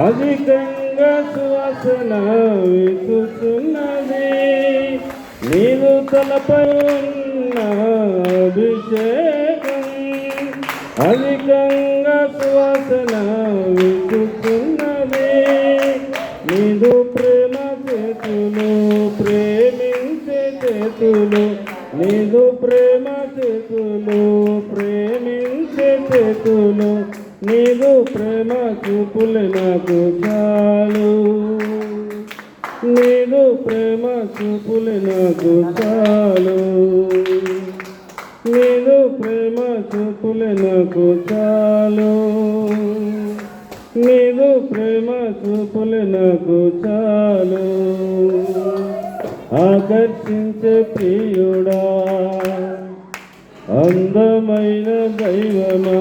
అధికంగా సువాసన వీచుతున్నది నీవు తలపై ఉన్న అభిషేకం అధికంగా సువాసన వీచుతున్నది నీదు ప్రేమ చేతులు ప్రేమించే చేతులు. నీదు ప్రేమ చేతులు ప్రేమించే చేతులు. నీదు ప్రేమ చూపులు నాకు చాలు. నీదు ప్రేమ చూపులు నాకు చాలు. నీదు ప్రేమ చూపులు నాకు చాలు. నీదు ప్రేమ చూపులు నాకు చాలు. ఆకర్షించే ప్రియుడా అందమైన దైవమా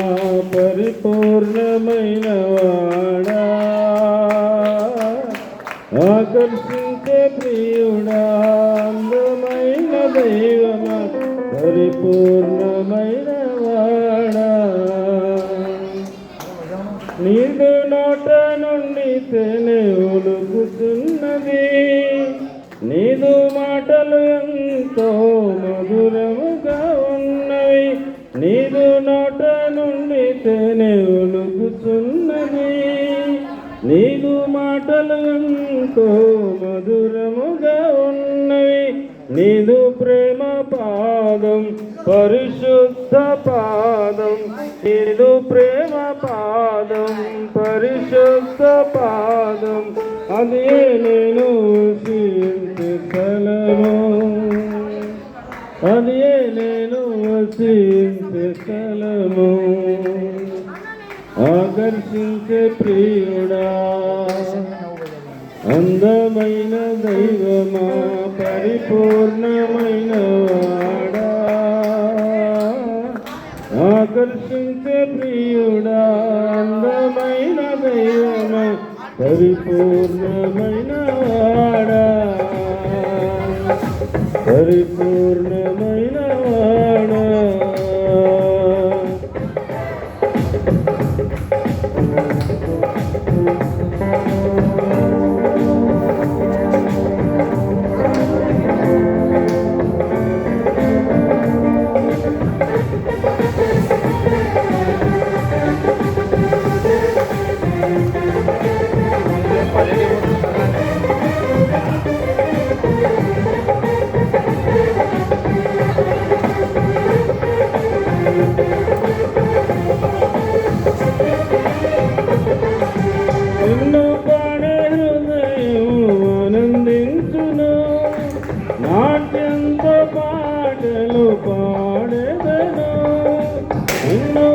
పరిపూర్ణమైన వాడా. ఆకర్షించే ప్రియుడా అందమైన దైవమా పరిపూర్ణమైన వాడా. నీదు నోట నుండి తేనె నీదు మాటలు నుండి ఒలుగుతున్నది. ఒలుకుతున్నది నీదు మాటలు ఎంతో మధురముగా ఉన్నవి. నీదు ప్రేమ పాదం పరిశుద్ధ పాదం. నీదు ప్రేమ పాదం పరిశుద్ధ పాదం. అదే నేను వసించే స్థలము అదే నేను వసించే ఆకర్షించే ప్రియుడా. అందమైన దైవమా పరిపూర్ణమైన వాడా. ఆకర్షించే ప్రియుడా అందమైన దైవమా పరిపూర్ణమైన వాడా. పరిపూర్ణమైన నాట్యంతో పాటలు పాడేదను. నిన్ను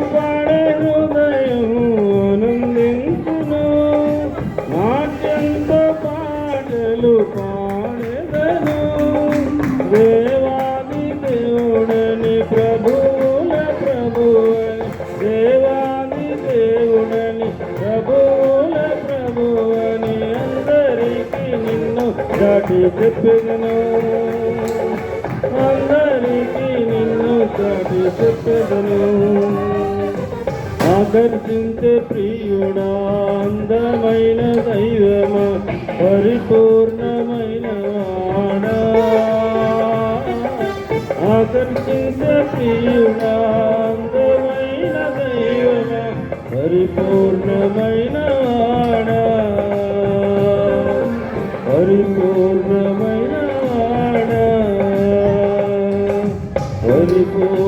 దేవుడని ప్రభువుల ప్రభువని అందరికీ నిన్ను దాటి చెప్పెదను. అందరికీ నిన్ను దాటి చెప్పెదను. ఆకర్షించే ప్రియుడా అందమైన దైవమా పరిపూర్ణమైన వాడా. ఆకర్షించే ప్రియుడా పరిపూర్ణమైన పరిపూర్ణమైన పరిపూర్ణ